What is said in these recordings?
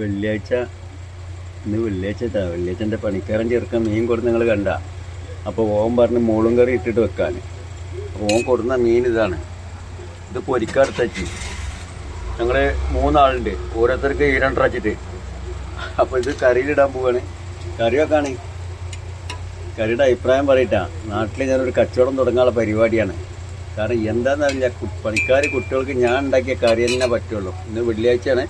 വെള്ളിയാഴ്ച ഇന്ന് വെള്ളിയാഴ്ച ഇട്ടാ വെള്ളിയാഴ്ചന്റെ പണിക്കാരൻ ചെറുക്കാൻ മീൻ കൊടുത്ത് നിങ്ങൾ കണ്ട. അപ്പോൾ ഓൻ പറഞ്ഞ് മോളും കറി ഇട്ടിട്ട് വെക്കാൻ അപ്പോൾ ഓൻ കൊടുന്ന മീൻ ഇതാണ്. ഇത് പൊരിക്കാടുത്തച്ചി ഞങ്ങൾ മൂന്നാളുണ്ട്. ഓരോരുത്തർക്ക് ഈ രണ്ടര വെച്ചിട്ട്. അപ്പോൾ ഇത് കറിയിലിടാൻ പോവാണ്. കറി വെക്കാണ്. കറിയുടെ അഭിപ്രായം പറയട്ടാ. നാട്ടിൽ ഞാനൊരു കച്ചവടം തുടങ്ങാനുള്ള പരിപാടിയാണ്. കാരണം എന്താണെന്ന് അറിയില്ല. പണിക്കാർ കുട്ടികൾക്ക് ഞാൻ ഉണ്ടാക്കിയ കറി തന്നെ പറ്റുള്ളൂ. ഇന്ന് വെള്ളിയാഴ്ചയാണ്.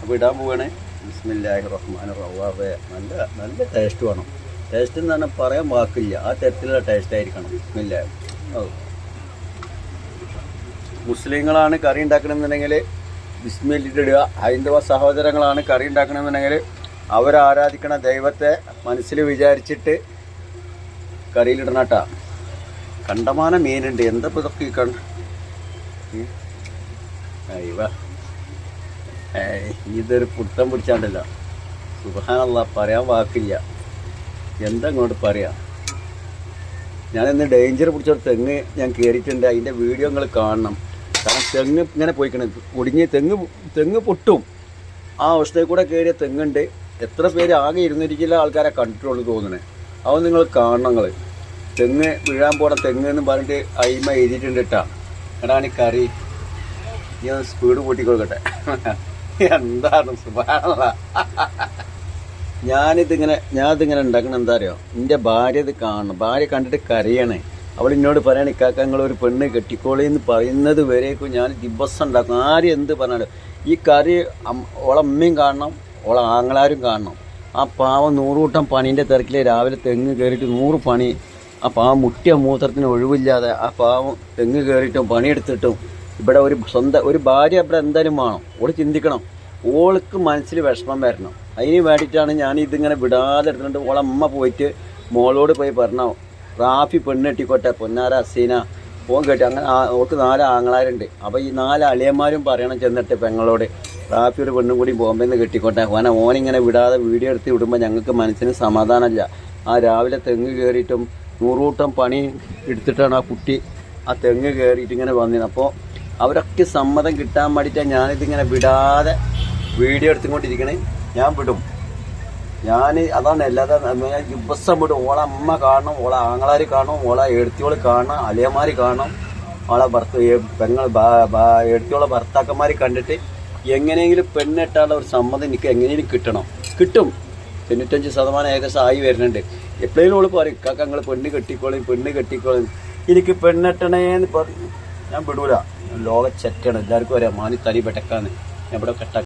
അപ്പോൾ ഇടാൻ പോവാണ്. ബിസ്മില്ലാഹി റഹ്മാൻ റവാബെ നല്ല നല്ല ടേസ്റ്റ് വേണം. ടേസ്റ്റ് എന്ന് പറഞ്ഞാൽ പറയാൻ വാക്കില്ല. ആ തരത്തിലുള്ള ടേസ്റ്റ് ആയിരിക്കണം. ബിസ്മില്ല മുസ്ലിങ്ങളാണ് കറി ഉണ്ടാക്കണമെന്നുണ്ടെങ്കിൽ ബിസ്മില്ലിട്ടിടുക. ഹൈന്ദവ സഹോദരങ്ങളാണ് കറി ഉണ്ടാക്കണമെന്നുണ്ടെങ്കിൽ അവരാരാധിക്കണ ദൈവത്തെ മനസ്സിൽ വിചാരിച്ചിട്ട് കറിയിലിടണട്ടാ കണ്ടമാന മീനുണ്ട്. എന്താ ഇതൊക്കെ കണ്ട ഉം. ഇതൊരു പുട്ടം പിടിച്ചാണ്ടല്ലോ. സുബാനല്ല പറയാൻ വാക്കില്ല. എന്താ ഇങ്ങോട്ട് പറയാ? ഞാനിന്ന് ഡേഞ്ചർ പിടിച്ച തെങ്ങ് ഞാൻ കയറിയിട്ടുണ്ട് അതിന്റെ വീഡിയോ നിങ്ങൾ കാണണം. കാരണം തെങ്ങ് ഇങ്ങനെ പോയിക്കണ. ഒടിഞ്ഞ് തെങ്ങ് തെങ്ങ് പൊട്ടും. ആ അവസ്ഥയിൽ കൂടെ കയറിയ തെങ്ങുണ്ട്. എത്ര പേര് ആകെ ഇരുന്നിരിക്കില്ല ആൾക്കാരെ കണ്ടിട്ടുള്ളൂ തോന്നണേ. അവൻ നിങ്ങൾ കാണണം നിങ്ങൾ തെങ്ങ് വീഴാൻ പോണ തെങ്ങ് എന്ന് പറഞ്ഞിട്ട് അയിമ എഴുതിയിട്ടുണ്ട് കേട്ടാ എടാണി കറി. ഞാൻ സ്പീഡ് കൂട്ടിക്കൊടുക്കട്ടെ. എന്താണ് സുബാനുള്ള ഞാനിതിങ്ങനെ ഞാനിതിങ്ങനെ ഉണ്ടാക്കണ എന്താ അറിയോ എന്റെ ഭാര്യ ഇത് കാണണം. ഭാര്യ കണ്ടിട്ട് കരയണേ. അവൾ എന്നോട് പറയണ ഇക്കാക്ക ഒരു പെണ്ണ് കെട്ടിക്കോളി എന്ന് പറയുന്നത് വരേക്കും ഞാൻ ദിവസം ഉണ്ടാക്കും. ആരും എന്ത് പറഞ്ഞാലും ഈ കറി അം- ഓളെ അമ്മയും കാണണം ഓളെ ആങ്ങളാരും കാണണം. ആ പാവം നൂറുകൂട്ടം പണീന്റെ തിരക്കിൽ രാവിലെ തെങ്ങ് കയറിയിട്ട് നൂറ് പണി. ആ പാവം മുട്ടിയ മൂത്രത്തിന് ഒഴിവില്ലാതെ ആ പാവം തെങ്ങ് കയറിയിട്ടും പണിയെടുത്തിട്ടും ഇവിടെ ഒരു സ്വന്തം ഒരു ഭാര്യ ഇവിടെ എന്തായാലും വേണം. ഓൾ ചിന്തിക്കണം. ഓൾക്ക് മനസ്സിൽ വിഷമം വരണം. അതിന് വേണ്ടിയിട്ടാണ് ഞാൻ ഇതിങ്ങനെ വിടാതെ എടുത്തിട്ട് ഓളെ അമ്മ പോയിട്ട് മോളോട് പോയി പറഞ്ഞോ റാഫി പെണ്ണെട്ടിക്കോട്ടെ പൊന്നാര അസീന ഫോൺ കേട്ടി അങ്ങനെ ഓൾക്ക് നാല് ആങ്ങളാരുണ്ട്. അപ്പോൾ ഈ നാല് അളിയന്മാരും പറയണം ചെന്നിട്ട് പെങ്ങളോട്. റാഫി ഒരു പെണ്ണും കൂടി ബോംബെന്ന് കെട്ടിക്കോട്ടെ. ഓനെ ഓനിങ്ങനെ വിടാതെ വീഡിയോ എടുത്ത് വിടുമ്പോൾ ഞങ്ങൾക്ക് മനസ്സിന് സമാധാനമില്ല. ആ രാവിലെ തെങ്ങ് കയറിയിട്ടും നൂറുകൂട്ടം പണി എടുത്തിട്ടാണ് ആ കുട്ടി ആ തെങ്ങ് കയറിയിട്ട് ഇങ്ങനെ വന്നിരുന്നത്. അപ്പോൾ അവരൊക്കെ സമ്മതം കിട്ടാൻ വേണ്ടിയിട്ടാണ് ഞാനിതിങ്ങനെ വിടാതെ വീഡിയോ എടുത്തുകൊണ്ടിരിക്കണേ. ഞാൻ വിടും. ഞാൻ അതാണ് അല്ലാതെ ദിവസം വിടും. ഓളെ അമ്മ കാണണം ഓളെ ആങ്ങളാർ കാണണം ഓളെ എഴുത്തിയോൾ കാണണം അളിയന്മാർ കാണണം ഓളെ ഭർത്ത പെങ്ങൾ എഴുത്തിയോളെ ഭർത്താക്കന്മാർ കണ്ടിട്ട് എങ്ങനെയെങ്കിലും പെണ്ണെട്ടാനുള്ള ഒരു സമ്മതം എനിക്ക് എങ്ങനെയെങ്കിലും കിട്ടണം. കിട്ടും. തൊണ്ണൂറ്റഞ്ച് ശതമാനം ഏകദേശം ആയി വരുന്നുണ്ട്. എപ്പോഴേലും ഓൾ പറയും കാക്ക പെണ്ണ് കെട്ടിക്കോളും പെണ്ണ് കെട്ടിക്കോളും. എനിക്ക് പെണ്ണെട്ടണേന്ന് പറയും ഞാൻ വിടൂല. ലോക ചെറ്റാണ് എല്ലാവർക്കും അറിയാം. മാനി തരി പെട്ടക്കാന്ന് എവിടെ കെട്ടാ